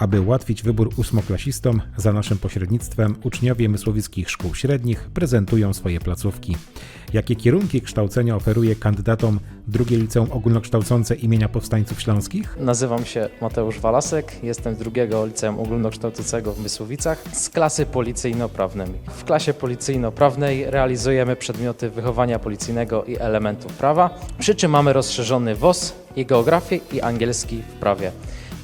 Aby ułatwić wybór ósmoklasistom, za naszym pośrednictwem uczniowie mysłowickich szkół średnich prezentują swoje placówki. Jakie kierunki kształcenia oferuje kandydatom drugie liceum ogólnokształcące imienia powstańców śląskich? Nazywam się Mateusz Walasek, jestem z drugiego liceum ogólnokształcącego w Mysłowicach z klasy policyjno-prawnej. W klasie policyjno-prawnej realizujemy przedmioty wychowania policyjnego i elementów prawa, przy czym mamy rozszerzony WOS i geografię i angielski w prawie.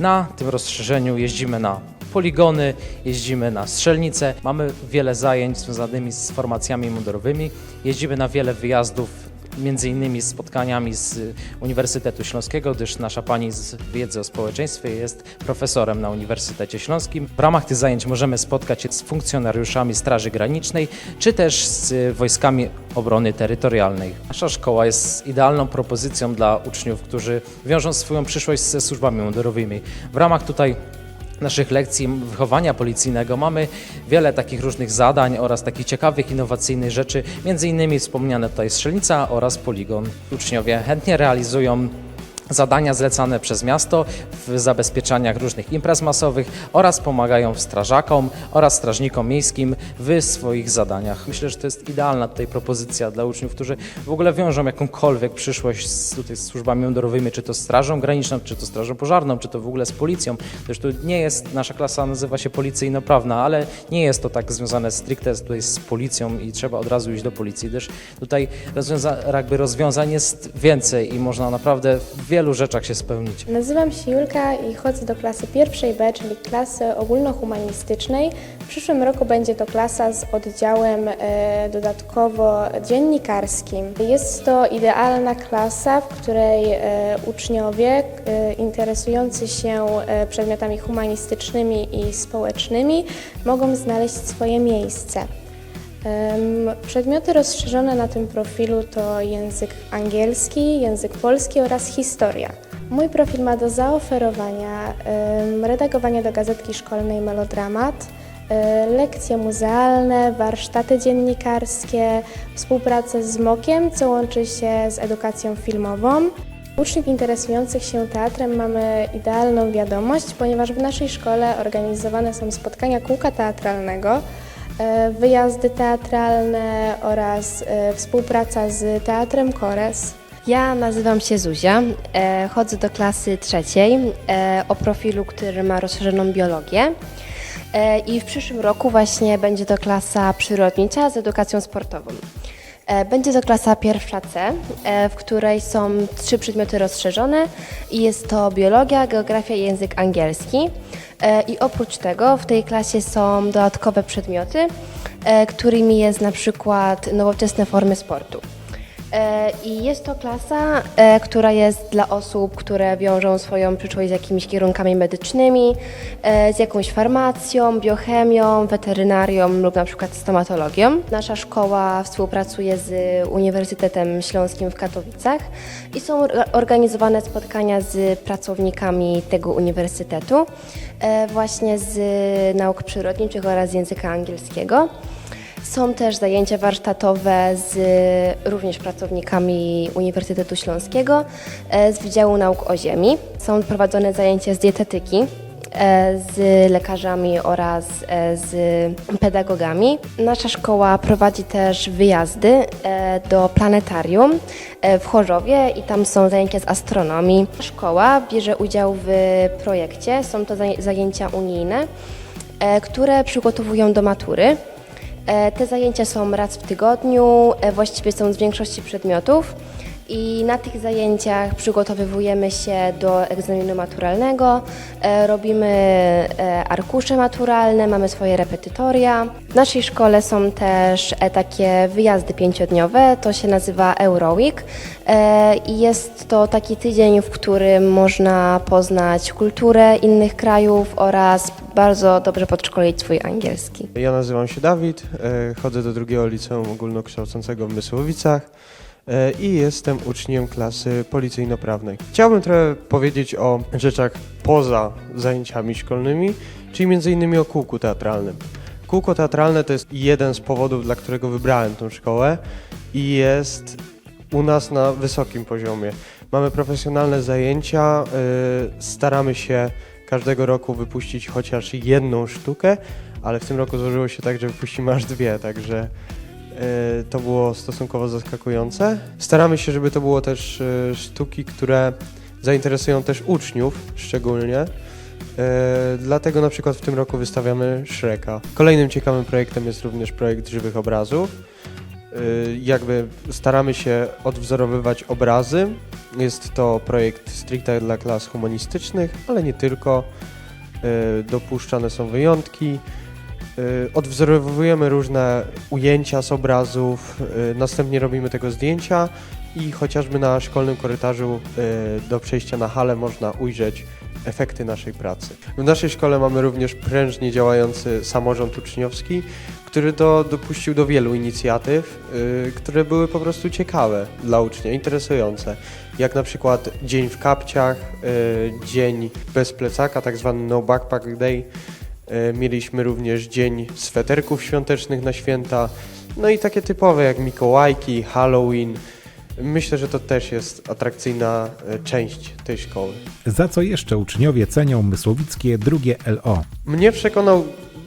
Na tym rozszerzeniu jeździmy na poligony, jeździmy na strzelnice, mamy wiele zajęć związanymi z formacjami mundurowymi, jeździmy na wiele wyjazdów między innymi spotkaniami z Uniwersytetu Śląskiego, gdyż nasza pani z wiedzy o społeczeństwie jest profesorem na Uniwersytecie Śląskim. W ramach tych zajęć możemy spotkać się z funkcjonariuszami Straży Granicznej, czy też z wojskami obrony terytorialnej. Nasza szkoła jest idealną propozycją dla uczniów, którzy wiążą swoją przyszłość ze służbami mundurowymi. W ramach tutaj naszych lekcji wychowania policyjnego mamy wiele takich różnych zadań oraz takich ciekawych, innowacyjnych rzeczy, między innymi wspomniane tutaj strzelnica oraz poligon. Uczniowie chętnie realizują zadania zlecane przez miasto w zabezpieczaniach różnych imprez masowych oraz pomagają strażakom oraz strażnikom miejskim w swoich zadaniach. Myślę, że to jest idealna tutaj propozycja dla uczniów, którzy w ogóle wiążą jakąkolwiek przyszłość z, tutaj, z służbami mundurowymi, czy to strażą graniczną, czy to strażą pożarną, czy to w ogóle z policją. Tu nie jest, nasza klasa nazywa się policyjno-prawna, ale nie jest to tak związane stricte tutaj z policją i trzeba od razu iść do policji, gdyż tutaj rozwiąza, jakby rozwiązań jest więcej i można naprawdę w wielu rzeczach się spełnić. Nazywam się Julka i chodzę do klasy pierwszej B, czyli klasy ogólnohumanistycznej. W przyszłym roku będzie to klasa z oddziałem e, dodatkowo dziennikarskim. Jest to idealna klasa, w której e, uczniowie e, interesujący się e, przedmiotami humanistycznymi i społecznymi mogą znaleźć swoje miejsce. Przedmioty rozszerzone na tym profilu to język angielski, język polski oraz historia. Mój profil ma do zaoferowania redagowanie do gazetki szkolnej Melodramat, e, lekcje muzealne, warsztaty dziennikarskie, współpracę z MOK-iem, co łączy się z edukacją filmową. Uczniów interesujących się teatrem mamy idealną wiadomość, ponieważ w naszej szkole organizowane są spotkania kółka teatralnego, wyjazdy teatralne oraz e, współpraca z Teatrem Kores. Ja nazywam się Zuzia, e, chodzę do klasy trzeciej e, o profilu, który ma rozszerzoną biologię. E, I w przyszłym roku właśnie będzie to klasa przyrodnicza z edukacją sportową. E, Będzie to klasa pierwsza C, e, w której są trzy przedmioty rozszerzone i jest to biologia, geografia i język angielski. E, I oprócz tego w tej klasie są dodatkowe przedmioty, którymi jest na przykład nowoczesne formy sportu. E, I jest to klasa, e, która jest dla osób, które wiążą swoją przyszłość z jakimiś kierunkami medycznymi, e, z jakąś farmacją, biochemią, weterynarią lub na przykład stomatologią. Nasza szkoła współpracuje z Uniwersytetem Śląskim w Katowicach i są or- organizowane spotkania z pracownikami tego uniwersytetu, właśnie z nauk przyrodniczych oraz języka angielskiego. Są też zajęcia warsztatowe z również pracownikami Uniwersytetu Śląskiego e, z Wydziału Nauk o Ziemi. Są prowadzone zajęcia z dietetyki e, z lekarzami oraz e, z pedagogami. Nasza szkoła prowadzi też wyjazdy do planetarium w Chorzowie i tam są zajęcia z astronomii. Szkoła bierze udział w projekcie, są to zaj- zajęcia unijne, które przygotowują do matury. E, Te zajęcia są raz w tygodniu, e, właściwie są z większości przedmiotów i na tych zajęciach przygotowywujemy się do egzaminu maturalnego, e, robimy e, arkusze maturalne, mamy swoje repetytoria. W naszej szkole są też e, takie wyjazdy pięciodniowe, to się nazywa Euroweek i jest to taki tydzień, w którym można poznać kulturę innych krajów oraz bardzo dobrze podszkolić swój angielski. Ja nazywam się Dawid, chodzę do drugiego liceum ogólnokształcącego w Mysłowicach i jestem uczniem klasy policyjno-prawnej. Chciałbym trochę powiedzieć o rzeczach poza zajęciami szkolnymi, czyli innymi o kółku teatralnym. Kółko teatralne to jest jeden z powodów, dla którego wybrałem tą szkołę i jest u nas na wysokim poziomie. Mamy profesjonalne zajęcia, y, staramy się każdego roku wypuścić chociaż jedną sztukę, ale w tym roku złożyło się tak, że wypuścimy aż dwie, także e, to było stosunkowo zaskakujące. Staramy się, żeby to było też e, sztuki, które zainteresują też uczniów szczególnie. E, dlatego na przykład w tym roku wystawiamy Shreka. Kolejnym ciekawym projektem jest również projekt żywych obrazów. Jakby staramy się odwzorowywać obrazy. Jest to projekt stricte dla klas humanistycznych, ale nie tylko. Dopuszczane są wyjątki. Y, Odwzorowujemy różne ujęcia z obrazów, y, następnie robimy tego zdjęcia i chociażby na szkolnym korytarzu y, do przejścia na halę można ujrzeć efekty naszej pracy. W naszej szkole mamy również prężnie działający samorząd uczniowski, który do, dopuścił do wielu inicjatyw, które były po prostu ciekawe dla ucznia, interesujące. Jak na przykład Dzień w kapciach, Dzień bez plecaka, tak zwany No Backpack Day. Y, mieliśmy również Dzień sweterków świątecznych na święta. No i takie typowe jak Mikołajki, Halloween. Myślę, że to też jest atrakcyjna y, część tej szkoły. Za co jeszcze uczniowie cenią mysłowickie drugie LO? Mnie przekonał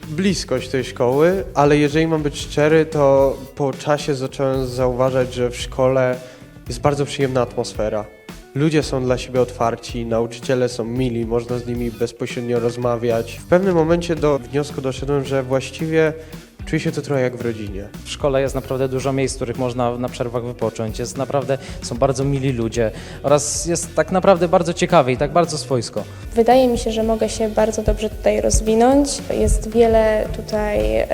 bliskość tej szkoły, ale jeżeli mam być szczery, to po czasie zacząłem zauważać, że w szkole jest bardzo przyjemna atmosfera. Ludzie są dla siebie otwarci, nauczyciele są mili, można z nimi bezpośrednio rozmawiać. W pewnym momencie do wniosku doszedłem, że właściwie czuję się to trochę jak w rodzinie. W szkole jest naprawdę dużo miejsc, w których można na przerwach wypocząć. Jest naprawdę, są bardzo mili ludzie oraz jest tak naprawdę bardzo ciekawie i tak bardzo swojsko. Wydaje mi się, że mogę się bardzo dobrze tutaj rozwinąć. Jest wiele tutaj e,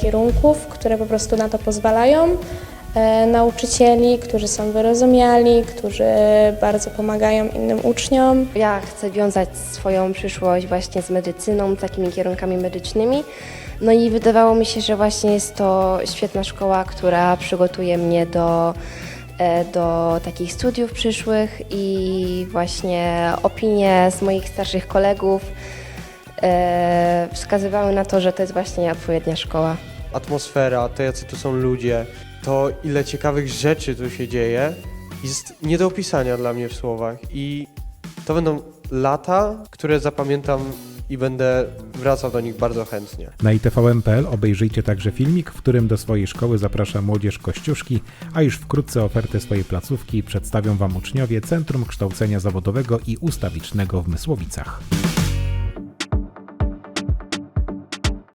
kierunków, które po prostu na to pozwalają. E, nauczycieli, którzy są wyrozumiali, którzy bardzo pomagają innym uczniom. Ja chcę wiązać swoją przyszłość właśnie z medycyną, takimi kierunkami medycznymi. No i wydawało mi się, że właśnie jest to świetna szkoła, która przygotuje mnie do, e, do takich studiów przyszłych i właśnie opinie z moich starszych kolegów e, wskazywały na to, że to jest właśnie odpowiednia szkoła. Atmosfera, to jacy tu są ludzie, to ile ciekawych rzeczy tu się dzieje, jest nie do opisania dla mnie w słowach. I to będą lata, które zapamiętam i będę wracał do nich bardzo chętnie. Na itvm.pl obejrzyjcie także filmik, w którym do swojej szkoły zaprasza młodzież Kościuszki, a już wkrótce ofertę swojej placówki przedstawią Wam uczniowie Centrum Kształcenia Zawodowego i Ustawicznego w Mysłowicach.